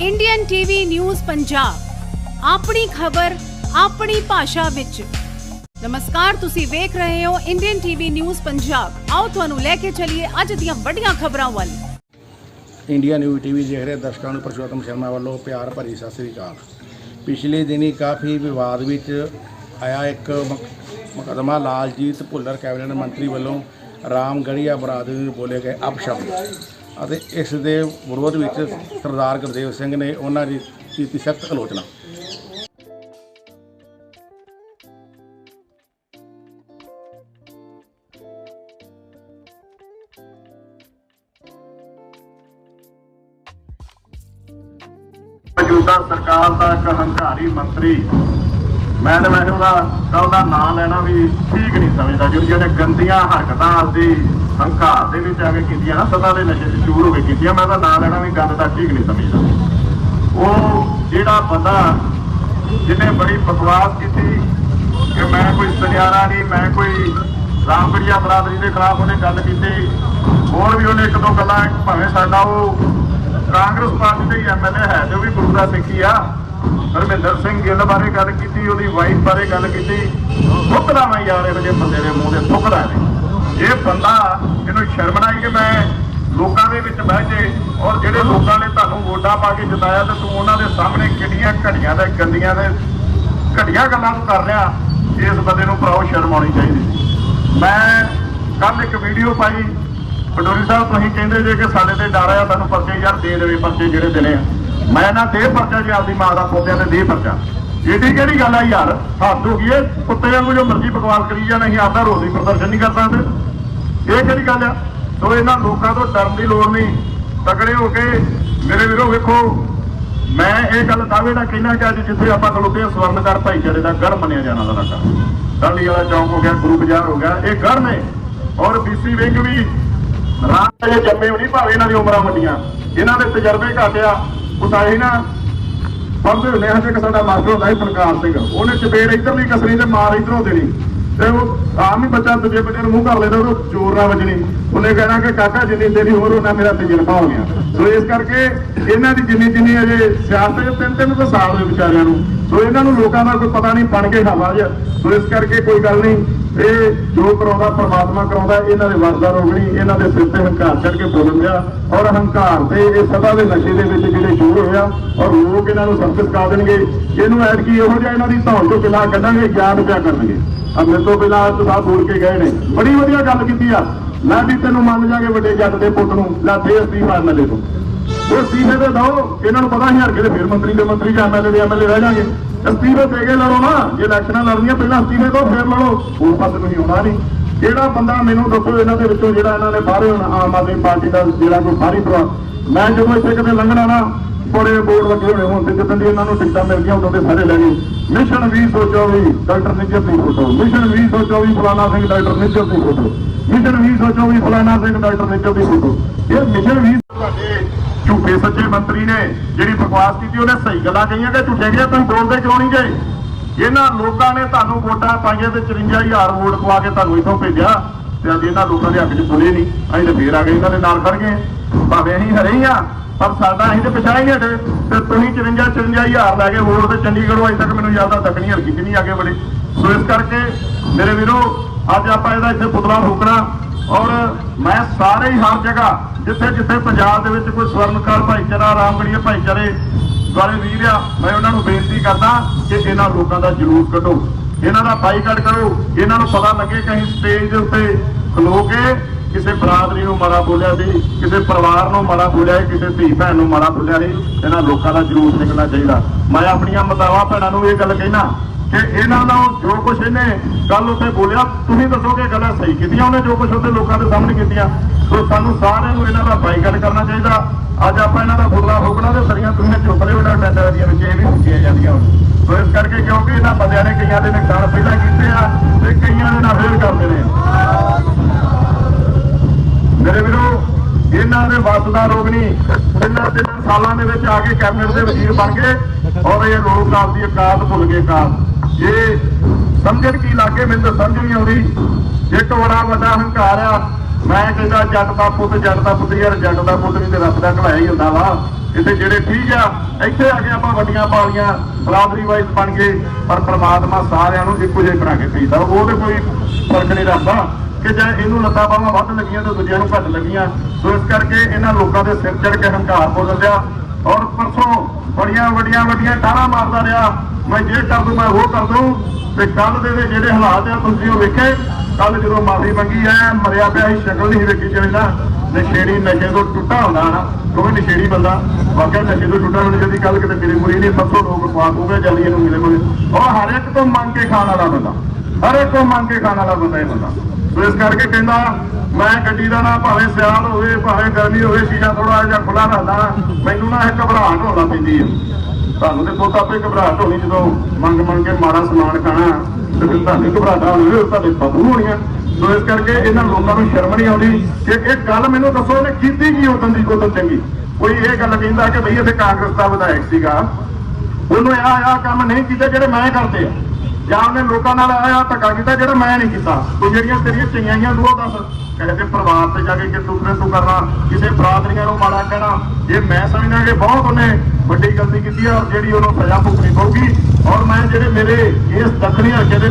Indian TV news Punjab ਆਪਣੀ ਖਬਰ, ਆਪਣੀ ਭਾਸ਼ਾ ਵਿੱਚ। ਨਮਸਕਾਰ, ਤੁਸੀਂ ਵੇਖ ਰਹੇ ਹੋ ਇੰਡੀਅਨ ਟੀਵੀ ਨਿਊਜ਼ ਪੰਜਾਬ ਆਓ ਤੁਹਾਨੂੰ ਲੈ ਕੇ ਚੱਲੀਏ ਅੱਜ ਦੀਆਂ ਵੱਡੀਆਂ ਖਬਰਾਂ ਵੱਲ। ਇੰਡੀਆ ਨਿਊਜ਼ ਟੀਵੀ ਦੇਖ ਰਹੇ ਦਰਸ਼ਕਾਂ ਨੂੰ ਪ੍ਰਸ਼ੋਤਮ ਸ਼ਰਮਾ ਵੱਲੋਂ ਪਿਆਰ ਭਰੀ ਸਤਿ ਸ੍ਰੀ ਅਕਾਲ। ਪਿਛਲੇ ਦਿਨੀ ਕਾਫੀ ਵਿਵਾਦ ਵਿੱਚ ਆਇਆ ਇੱਕ ਮੁਕਦਮਾ ਲਾਲਜੀਤ ਭੁੱਲਰ ਕੈਬਨਿਟ ਮੰਤਰੀ ਵੱਲੋਂ ਰਾਮਗੜੀਆ ਬਰਾਦਰੀ ਨੂੰ ਬੋਲੇ ਗਏ ਅਪਸ਼ਬਦ। ਅਤੇ ਇਸ ਦੇ ਵਿਰੋਧ ਵਿੱਚ ਸਰਦਾਰ ਗੁਰਦੇਵ ਸਿੰਘ ਨੇ ਉਹਨਾਂ ਦੀ ਕੀਤੀ ਸਖਤ ਆਲੋਚਨਾ। ਮੌਜੂਦਾ ਸਰਕਾਰ ਦਾ ਇੱਕ ਹੰਕਾਰੀ ਮੰਤਰੀ, ਮੈਂ ਤਾਂ ਵੈਸੇ ਉਹਦਾ ਉਹਦਾ ਨਾਂ ਲੈਣਾ ਵੀ ਠੀਕ ਨਹੀਂ ਸਮਝਦਾ ਜੋ ਜਿਹੜੇ ਗੰਦੀਆਂ ਹਰਕਤਾਂ ਦੀ ਹੰਕਾਰ ਦੇ ਵਿੱਚ ਆ ਕੇ ਕੀਤੀਆਂ ਨਾ ਸਦਾ ਦੇ ਨਸ਼ੇ 'ਚ ਚੂਰ ਹੋ ਕੇ ਕੀਤੀਆਂ, ਮੈਂ ਤਾਂ ਨਾਂ ਲੈਣਾ ਵੀ ਗੱਲ ਦਾ ਠੀਕ ਨਹੀਂ ਸਮਝਦਾ। ਉਹ ਜਿਹੜਾ ਬੰਦਾ ਜਿਹਨੇ ਬੜੀ ਬਕਵਾਸ ਕੀਤੀ ਕਿ ਮੈਂ ਕੋਈ ਸੁਨਿਆਰਾ ਨਹੀਂ, ਮੈਂ ਕੋਈ ਰਾਮਗੜੀਆ ਬਰਾਦਰੀ ਦੇ ਖਿਲਾਫ ਉਹਨੇ ਗੱਲ ਕੀਤੀ, ਹੋਰ ਵੀ ਉਹਨੇ ਇੱਕ ਦੋ ਗੱਲਾਂ ਭਾਵੇਂ ਸਾਡਾ ਉਹ ਕਾਂਗਰਸ ਪਾਰਟੀ ਦੇ ਐਮਐਲਏ ਹੈ, ਜੋ ਵੀ ਗੁਰੂ ਦਾ ਸਿੱਖੀ ਆ, ਹਰਮਿੰਦਰ ਸਿੰਘ ਗਿੱਲ ਬਾਰੇ ਗੱਲ ਕੀਤੀ, ਉਹਦੀ ਵਾਈਫ ਬਾਰੇ ਗੱਲ ਕੀਤੀ ਥੁੱਕਦਾ ਮੈਂ ਯਾਰ ਇਹੋ ਜਿਹੇ ਬੰਦੇ ਦੇ ਮੂੰਹ ਤੇ ਸੁੱਕਦਾ ਨੇ ਇਹ ਬੰਦਾ ਇਹਨੂੰ ਸ਼ਰਮ ਨਾ ਆਈ ਕਿ ਮੈਂ ਲੋਕਾਂ ਦੇ ਵਿੱਚ ਬਹਿ ਕੇ ਔਰ ਜਿਹੜੇ ਲੋਕਾਂ ਨੇ ਤੁਹਾਨੂੰ ਵੋਟਾਂ ਪਾ ਕੇ ਜਿਤਾਇਆ ਤੇ ਤੂੰ ਉਹਨਾਂ ਦੇ ਸਾਹਮਣੇ ਕਿੰਨੀਆਂ ਘੜੀਆਂ ਤੇ ਗੰਦੀਆਂ ਦੇ ਘਟੀਆ ਗੱਲਾਂ ਨੂੰ ਕਰ ਰਿਹਾ, ਇਸ ਬੰਦੇ ਨੂੰ ਭਰਾਓ ਸ਼ਰਮ ਆਉਣੀ ਚਾਹੀਦੀ। ਮੈਂ ਕੱਲ ਇੱਕ ਵੀਡੀਓ ਪਾਈ। ਪਟੋਰੀ ਸਾਹਿਬ, ਤੁਸੀਂ ਕਹਿੰਦੇ ਜੇ ਕਿ ਸਾਡੇ ਤੇ ਡਰ ਆ ਤੁਹਾਨੂੰ ਪਰਚੇ ਯਾਰ ਦੇ ਦੇਵੇ, ਪਰਚੇ ਜਿਹੜੇ ਦੇਣੇ ਆ। ਮੈਂ ਨਾ ਦੇ ਪਰਚਾ ਜੇ ਆਪਦੀ ਮਾਂ ਦਾ ਪੋਤਿਆਂ ਤੇ ਦੇ ਪਰਚਾ। ਇਹਦੀ ਕਿਹੜੀ ਗੱਲ ਆ ਯਾਰ? ਹੱਦ ਹੋ ਗਈ ਏ। ਕੁੱਤੇ ਵਾਂਗੂ ਜੋ ਮਰਜ਼ੀ ਬਕਵਾਸ ਕਰੀ ਜਾਣ, ਅਸੀਂ ਆਪਦਾ ਰੋਜ਼ ਹੀ ਪ੍ਰਦਰਸ਼ਨ ਨਹੀਂ ਕਰ ਸਕਦੇ। ਇਹ ਕਿਹੜੀ ਗੱਲ ਆ? ਸੋ ਇਹਨਾਂ ਲੋਕਾਂ ਤੋਂ ਡਰਨ ਦੀ ਲੋੜ ਨਹੀਂ। ਤਕੜੇ ਹੋ ਕੇ ਮੇਰੇ ਵੀਰੋ ਵੇਖੋ, ਮੈਂ ਇਹ ਗੱਲ ਦਾਅਵੇ ਨਾਲ ਕਹਿਣਾ ਕਿ ਅੱਜ ਜਿੱਥੇ ਆਪਾਂ ਖਲੋਤੇ ਹਾਂ ਸਵਰਨਕਾਰ ਭਾਈਚਾਰੇ ਦਾ ਗੜ ਮੰਨਿਆ ਜਾਣਾ ਦਾ ਲੱਗਾ ਡਾਲੀ ਵਾਲਾ ਚੌਂਕ ਹੋ ਗਿਆ, ਗੁਰੂ ਬਾਜ਼ਾਰ ਹੋ ਗਿਆ, ਇਹ ਗੜ ਨੇ। ਔਰ ਬੀਸੀ ਵਿੰਗ ਵੀ ਰਾਤ ਜੇ ਜੰਮੇ ਹੋਣੀ ਭਾਵੇਂ ਇਹਨਾਂ ਦੀ ਉਮਰਾਂ ਵੱਡੀਆਂ। ਇਹਨਾਂ ਦੇ ਤਜਰਬੇ ਘੱਟ ਆ। ਨਾ ਪੜ੍ਹਦੇ ਹੁੰਦੇ ਹਾਂ ਕਿ ਸਾਡਾ ਮਾਸਟਰ ਹੁੰਦਾ ਸੀ ਪ੍ਰਕਾਸ਼ ਸਿੰਘ। ਉਹਨੇ ਚਪੇੜ ਇੱਧਰਲੀ ਕਸਰੀ ਤੇ ਮਾਰ ਇਧਰੋਂ ਦੇਣੀ। ਤੇ ਉਹ ਆਮ ਹੀ ਬੱਚਾ ਦੂਜੇ ਬੱਚੇ ਨੂੰ ਮੂੰਹ ਕਰ ਲੈਂਦਾ ਉਹ ਜ਼ੋਰ ਨਾਲ ਵੱਜਣੀ। ਉਹਨੇ ਕਹਿਣਾ ਕਿ ਕਾਕਾ, ਜਿੰਨੀ ਤੇਰੀ ਹੋਰ ਉਹਨਾਂ ਮੇਰਾ ਤਜਰਬਾ ਹੋ ਗਿਆ। ਸੋ ਇਸ ਕਰਕੇ ਇਹਨਾਂ ਦੀ ਜਿੰਨੀ ਜਿੰਨੀ ਅਜੇ ਸਿਆਸਤ ਤਿੰਨ ਤਿੰਨ ਕੁ ਸਾਲ ਦੇ ਵਿਚਾਰਿਆਂ ਨੂੰ। ਸੋ ਇਹਨਾਂ ਨੂੰ ਲੋਕਾਂ ਦਾ ਕੋਈ ਪਤਾ ਨਹੀਂ, ਬਣ ਕੇ ਹਾਲਾ ਜਿਹਾ। ਸੋ ਇਸ ਕਰਕੇ ਕੋਈ ਗੱਲ ਨਹੀਂ ਇਹ ਜੋ ਕਰਾਉਂਦਾ, ਪਰਮਾਤਮਾ ਕਰਾਉਂਦਾ, ਇਹਨਾਂ ਦੇ ਵਰਦਾ ਰੋਗਣੀ ਇਹਨਾਂ ਦੇ ਸਿਰ ਤੇ ਹੰਕਾਰ ਚੜ ਕੇ ਬੋਲਣ ਗਿਆ ਔਰ ਹੰਕਾਰ ਤੇ ਇਹ ਸਦਾ ਦੇ ਨਸ਼ੇ ਦੇ ਵਿੱਚ ਜਿਹੜੇ ਸ਼ੁਰੂ ਹੋਇਆ ਔਰ ਲੋਕ ਇਹਨਾਂ ਨੂੰ ਸਬਕ ਕਰਾ ਦੇਣਗੇ। ਇਹਨੂੰ ਐਡ ਕੀ ਇਹੋ ਜਿਹਾ ਇਹਨਾਂ ਦੀ ਧੌਣ ਤੋਂ ਕਿਲਾ ਕੱਢਾਂਗੇ ਗਿਆਨ ਪਿਆ ਕਰਨਗੇ। ਆ ਮੇਰੇ ਤੋਂ ਪਹਿਲਾਂ ਅੱਜ ਸਾਹਿਬ ਬੋਲ ਕੇ ਗਏ ਨੇ। ਬੜੀ ਵਧੀਆ ਗੱਲ ਕੀਤੀ ਆ। ਮੈਂ ਵੀ ਤੈਨੂੰ ਮੰਨ ਜਾਗੇ ਵੱਡੇ ਜੱਟ ਦੇ ਪੁੱਤ ਨੂੰ, ਲੈ ਦੇ ਅਸਤੀਫਾ ਐਮਐਲਏ ਤੋਂ। ਉਹ ਅਸਤੀਫੇ ਤੇ ਦੋ ਇਹਨਾਂ ਨੂੰ ਪਤਾ ਹਜ਼ਾਰ ਕੇ ਫਿਰ ਮੰਤਰੀ ਦੇ ਮੰਤਰੀ ਜਾਂ ਐਮਐਲਏ ਦੇ ਐਮਐਲਏ ਰਹਿ ਜਾਣਗੇ। ਅਸਤੀਫੇ ਦੇ ਕੇ ਲੜੋ ਨਾ, ਜੇ ਇਲੈਕਸ਼ਨਾਂ ਲੜਨੀਆਂ ਪਹਿਲਾਂ ਅਸਤੀਫੇ ਤੋਂ ਫਿਰ ਲੜੋ। ਹੋਰ ਪਾਸੇ ਤੁਸੀਂ ਆਉਣਾ ਨਹੀਂ। ਕਿਹੜਾ ਬੰਦਾ ਮੈਨੂੰ ਦੱਸੋ ਇਹਨਾਂ ਦੇ ਵਿੱਚੋਂ ਜਿਹੜਾ ਇਹਨਾਂ ਨੇ ਬਾਹਰੇ ਹੁਣ ਆਮ ਆਦਮੀ ਪਾਰਟੀ ਦਾ ਜਿਹੜਾ ਕੋਈ ਬਾਹਰੀ ਪ੍ਰਵਾ ਮੈਂ ਜਦੋਂ ਇੱਥੇ ਕਿਤੇ ਲੰਘਣਾ ਨਾ, ਬੜੇ ਬੋਰਡ ਲੱਗੇ ਹੋਣੇ ਹੁਣ ਤੇ ਜਦੋਂ ਦੀ ਇਹਨਾਂ ਨੂੰ ਟਿਕਟਾਂ ਮਿਲ ਗਈਆਂ ਉਦੋਂ ਦੇ ਸਾਰੇ ਲੈ ਗਏ। ਮਿਸ਼ਨ 2024 ਡਾਕਟਰ ਨਿਜਰ ਦੀ ਫੋਟੋ। ਮਿਸ਼ਨ 2024 ਫਲਾਣਾ ਸਿੰਘ, ਡਾਕਟਰ ਨਿਜਰ ਦੀ ਫੋਟੋ। ਮਿਸ਼ਨ 2024 ਫਲਾਣਾ ਸਿੰਘ, ਡਾਕਟਰ ਨਿਜਰ ਦੀ ਫੋਟੋ। ਇਹ ਮਿਸ਼ਨ 20 ਤੁਹਾਡੇ ਝੂਠੇ ਸੱਚੇ ਮੰਤਰੀ ਨੇ ਜਿਹੜੀ ਬਕਵਾਸ ਕੀਤੀ, ਉਹਨੇ ਸਹੀ ਗੱਲਾਂ ਕਹੀਆਂ ਕਿ ਝੂਠੇ ਗਿਆ ਤੁਸੀਂ ਬੋਲਦੇ ਕਿਉਂ ਨਹੀਂ ਜੇ? ਇਹਨਾਂ ਲੋਕਾਂ ਨੇ ਤੁਹਾਨੂੰ ਵੋਟਾਂ ਪਾਈਆਂ ਤੇ 54000 ਵੋਟ ਪਵਾ ਕੇ ਤੁਹਾਨੂੰ ਇੱਥੋਂ ਭੇਜਿਆ ਤੇ ਅੱਜ ਇਹਨਾਂ ਲੋਕਾਂ ਦੇ ਹੱਕ 'ਚ ਬੋਲੇ ਨਹੀਂ। ਅਸੀਂ ਤੇ ਫੇਰ ਆ ਗਏ, ਇਹਨਾਂ ਦੇ ਨਾਲ ਖੜ ਗਏ। ਭਾਵੇਂ ਅਸੀਂ ਹਰੇ ਹੀ ਆ, ਪਰ ਸਾਡਾ ਅਸੀਂ ਤੇ ਪਛਾਣ ਹੀ ਹਟੇ ਤੇ ਤੁਸੀਂ 54 54000 ਲੈ ਕੇ ਵੋਟ ਤੇ ਚੰਡੀਗੜ੍ਹੋਂ ਅਜੇ ਤੱਕ ਮੈਨੂੰ ਯਾਦ ਆ ਦੱਖਣੀ ਹਲਕੀ 'ਚ ਨਹੀਂ ਆ ਕੇ ਬੜੇ। ਸੋ ਇਸ ਕਰਕੇ ਮੇਰੇ ਵੀਰੋ, ਅੱਜ ਆਪਾਂ ਇਹਦਾ ਇੱਥੇ ਪੁਤਲਾ ਫੂਕਣਾ। ਔਰ ਮੈਂ ਸਾਰੇ ਹੀ ਹਰ ਜਗ੍ਹਾ ਜਿੱਥੇ ਜਿੱਥੇ ਪੰਜਾਬ ਦੇ ਵਿੱਚ ਕੋਈ ਸਵਰਨਕਾਰ ਭਾਈਚਾਰਾ ਰਾਮਗੜੀਆ ਭਾਈਚਾਰੇ ਵਾਲੇ ਵੀਰ ਆ ਮੈਂ ਉਹਨਾਂ ਨੂੰ ਬੇਨਤੀ ਕਰਦਾ ਕਿ ਇਹਨਾਂ ਲੋਕਾਂ ਦਾ ਜਲੂਸ ਕੱਢੋ। ਇਹਨਾਂ ਦਾ ਬਾਈਕਾਟ ਕਰੋ। ਇਹਨਾਂ ਨੂੰ ਪਤਾ ਲੱਗੇ ਕਿ ਅਸੀਂ ਸਟੇਜ ਦੇ ਉੱਤੇ ਖਲੋ ਕੇ ਕਿਸੇ ਬਰਾਦਰੀ ਨੂੰ ਮਾੜਾ ਬੋਲਿਆ ਸੀ ਕਿਸੇ ਪਰਿਵਾਰ ਨੂੰ ਮਾੜਾ ਬੋਲਿਆ ਸੀ, ਕਿਸੇ ਧੀ ਭੈਣ ਨੂੰ ਮਾੜਾ ਬੋਲਿਆ ਸੀ। ਇਹਨਾਂ ਲੋਕਾਂ ਦਾ ਜਲੂਸ ਨਿਕਲਣਾ ਚਾਹੀਦਾ। ਮੈਂ ਆਪਣੀਆਂ ਮਾਤਾਵਾਂ ਭੈਣਾਂ ਨੂੰ ਇਹ ਗੱਲ ਕਹਿਣਾ ਕਿ ਇਹਨਾਂ ਦਾ ਜੋ ਕੁਝ ਇਹਨੇ ਕੱਲ ਉੱਥੇ ਬੋਲਿਆ, ਤੁਸੀਂ ਦੱਸੋ ਕਿ ਗੱਲਾਂ ਸਹੀ ਕੀਤੀਆਂ ਉਹਨੇ, ਜੋ ਕੁਝ ਉੱਥੇ ਲੋਕਾਂ ਦੇ ਸਾਹਮਣੇ ਕੀਤੀਆਂ। ਸੋ ਸਾਨੂੰ ਸਾਰਿਆਂ ਨੂੰ ਇਹਨਾਂ ਦਾ ਬਾਈਕਾਟ ਕਰਨਾ ਚਾਹੀਦਾ। ਅੱਜ ਆਪਾਂ ਇਹਨਾਂ ਦਾ ਫੁੱਲਾ ਫੋਕਣਾ ਤੇ ਸਰੀਆਂ ਤੁਸੀਂ ਚੁੱਪ ਰਹੇ ਉਹਨਾਂ ਟੈਂਡਰਾਂ ਦੀਆਂ ਵਿੱਚ ਇਹ ਵੀ ਹੁੰਦੀਆਂ ਜਾਂਦੀਆਂ ਸੋ ਇਸ ਕਰਕੇ ਕਿਉਂਕਿ ਇਹਨਾਂ ਬੰਦਿਆਂ ਨੇ ਕਈਆਂ ਦੇ ਨੁਕਸਾਨ ਪਹਿਲਾਂ ਕੀਤੇ ਆ ਤੇ ਕਈਆਂ ਦੇ ਨਾਲ ਫੇਰ ਕਰਦੇ ਨੇ। ਮੇਰੇ ਵੀਰੋ, ਇਹਨਾਂ ਦੇ ਵੱਸ ਦਾ ਰੋਗ ਨਹੀਂ। ਇਹਨਾਂ ਦੇ ਸਾਲਾਂ ਦੇ ਵਿੱਚ ਆ ਕੇ ਕੈਬਨਿਟ ਦੇ ਵਜ਼ੀਰ ਬਣ ਗਏ ਔਰ ਇਹ ਲੋਕ ਆਪਦੀ ਔਕਾਤ ਭੁੱਲ ਗਏ ਕਾਤ ਇਹ ਸਮਝਣ ਕੀ ਲੱਗੇ ਮੈਨੂੰ ਤਾਂ ਸਮਝ ਨਹੀਂ ਆਉਂਦੀ। ਇੱਕ ਬੜਾ ਵੱਡਾ ਹੰਕਾਰ ਆ, ਮੈਂ ਕਹਿੰਦਾ ਜੱਟ ਦਾ ਪੁੱਤ, ਜੱਟ ਦਾ ਪੁੱਤ ਯਾਰ, ਜੱਟ ਦਾ ਪੁੱਤ ਵੀ ਤੇ ਰੱਬ ਦਾ ਘਲਾਇਆ ਹੀ ਹੁੰਦਾ ਵਾ। ਇੱਥੇ ਜਿਹੜੇ ਠੀਕ ਆ, ਇੱਥੇ ਆ ਕੇ ਆਪਾਂ ਵੱਡੀਆਂ ਪਾਲੀਆਂ, ਬਰਾਦਰੀ ਵਾਈਜ਼ ਬਣ ਗਏ, ਪਰ ਪ੍ਰਮਾਤਮਾ ਸਾਰਿਆਂ ਨੂੰ ਇੱਕੋ ਜਿਹਾ ਬਣਾ ਕੇ ਭੇਜਦਾ ਉਹਦੇ ਕੋਈ ਫ਼ਰਕ ਨਹੀਂ ਰੱਖਦਾ ਕਿ ਜੇ ਇਹਨੂੰ ਲੱਤਾਂ ਬਾਹਾਂ ਵੱਧ ਲੱਗੀਆਂ ਤੇ ਦੂਜਿਆਂ ਨੂੰ ਘੱਟ ਲੱਗੀਆਂ। ਸੋ ਇਸ ਕਰਕੇ ਇਹਨਾਂ ਲੋਕਾਂ ਦੇ ਸਿਰ ਚੜ ਕੇ ਹੰਕਾਰ ਬੋਲਣ ਦਿਆ। ਔਰ ਪਰਸੋਂ ਬੜੀਆਂ ਵੱਡੀਆਂ ਵੱਡੀਆਂ ਟਾਰਾਂ ਮਾਰਦਾ ਰਿਹਾ। ਮੈਂ ਜੇ ਕਰ ਦੂੰ, ਮੈਂ ਉਹ ਕਰ ਦੂੰ। ਤੇ ਕੱਲ ਦੇ ਜਿਹੜੇ ਹਾਲਾਤ ਆ, ਤੁਸੀਂ ਉਹ ਵੇਖੇ। ਕੱਲ ਜਦੋਂ ਮਾਫੀ ਮੰਗੀ ਐ, ਮਰਿਆ ਪਿਆ ਸੀ, ਸ਼ਕਲ ਨਹੀਂ ਵੇਖੀ ਜਿਵੇਂ ਨਸ਼ੇੜੀ ਨਸ਼ੇ ਤੋਂ ਟੁੱਟਾ ਹੁੰਦਾ ਨਾ। ਕੋਈ ਨਸ਼ੇੜੀ ਬੰਦਾ। ਵਾਕਿਆ ਨਸ਼ੇ ਤੋਂ ਟੁੱਟਾ ਹੁੰਦਾ ਜਦੀ ਕੱਲ ਕਿਤੇ ਮੇਰੇ ਮੁਰੀ ਨਹੀਂ। ਸਭ ਤੋਂ ਲੋਕ ਪਾਸ ਹੋ ਗਏ ਜਲਦੀ ਇਹਨੂੰ ਮਿਲੇ ਕੋਲ। ਉਹ ਹਰ ਇੱਕ ਤੋਂ ਮੰਗ ਕੇ ਖਾਣ ਵਾਲਾ ਬੰਦਾ। ਹਰ ਇੱਕ ਤੋਂ ਮੰਗ ਕੇ ਖਾਣ ਵਾਲਾ ਬੰਦਾ ਇਹ ਬੰਦਾ। ਸੋ ਇਸ ਕਰਕੇ ਕਹਿੰਦਾ ਮੈਂ ਗੱਡੀ ਦਾ ਨਾ ਭਾਵੇਂ ਸਿਆਲ ਹੋਵੇ, ਭਾਵੇਂ ਗਰਮੀ ਹੋਵੇ, ਸ਼ੀਸ਼ਾ ਥੋੜਾ ਜਿਹਾ ਖੁੱਲਾ ਰੱਖਦਾ ਮੈਨੂੰ ਨਾ ਇਹ ਘਬਰਾਹਟ ਹੋਣਾ ਪੈਂਦੀ ਹੈ ਤੁਹਾਨੂੰ ਤੇ ਬਹੁਤ ਆਪੇ ਘਬਰਾਹਟ ਹੋਣੀ ਜਦੋਂ ਮੰਗ ਮੰਗ ਕੇ ਮਾੜਾ ਸਮਾਨ ਖਾਣਾ ਤੇ ਫਿਰ ਤੁਹਾਨੂੰ ਘਬਰਾਹਟ ਹੋਣੀ ਤੁਹਾਡੇ ਬਬੂ ਹੋਣੀਆਂ। ਸੋ ਇਸ ਕਰਕੇ ਇਹਨਾਂ ਲੋਕਾਂ ਨੂੰ ਸ਼ਰਮ ਨਹੀਂ ਆਉਂਦੀ ਕਿ ਇਹ ਗੱਲ ਮੈਨੂੰ ਦੱਸੋ, ਇਹਨੇ ਕੀਤੀ ਕੀ ਉਦੋਂ ਦੀ ਉਦੋਂ ਚੰਗੀ? ਕੋਈ ਇਹ ਗੱਲ ਕਹਿੰਦਾ ਕਿ ਬਈ ਇੱਥੇ ਕਾਂਗਰਸ ਦਾ ਵਿਧਾਇਕ ਸੀਗਾ। ਉਹਨੂੰ ਆ ਆ ਕੰਮ ਨਹੀਂ ਕੀਤਾ ਜਿਹੜੇ ਮੈਂ ਕਰਦੇ ਆ। ਜਾਂ ਉਹਨੇ ਲੋਕਾਂ ਨਾਲ ਆਇਆ ਧੱਕਾ ਕੀਤਾ ਜਿਹੜਾ ਮੈਂ ਨਹੀਂ ਕੀਤਾ। ਤੂੰ ਜਿਹੜੀਆਂ ਤੇਰੀਆਂ ਚੰਗਿਆਈਆਂ ਨੂੰ ਉਹ ਦੱਸ। ਕਹਿੰਦੇ ਪਰਿਵਾਰ ਤੇ ਜਾ ਕੇ ਕਿ ਦੂਸਰੇ ਤੋਂ ਕਰਨਾ, ਕਿਸੇ ਬਰਾਦਰੀਆਂ ਨੂੰ ਮਾੜਾ ਕਹਿਣਾ। ਇਹ ਮੈਂ ਸਮਝਦਾ ਕਿ ਬਹੁਤ ਉਹਨੇ ਵੱਡੀ ਗਲਤੀ ਕੀਤੀ ਹੈ ਔਰ ਜਿਹੜੀ ਉਹਨੂੰ ਸਜ਼ਾ ਭੁਗਤਣੀ ਪਊਗੀ। ਔਰ ਮੈਂ ਜਿਹੜੇ ਮੇਰੇ ਇਸ ਦੱਖਣੀ ਹਲਕੇ ਦੇ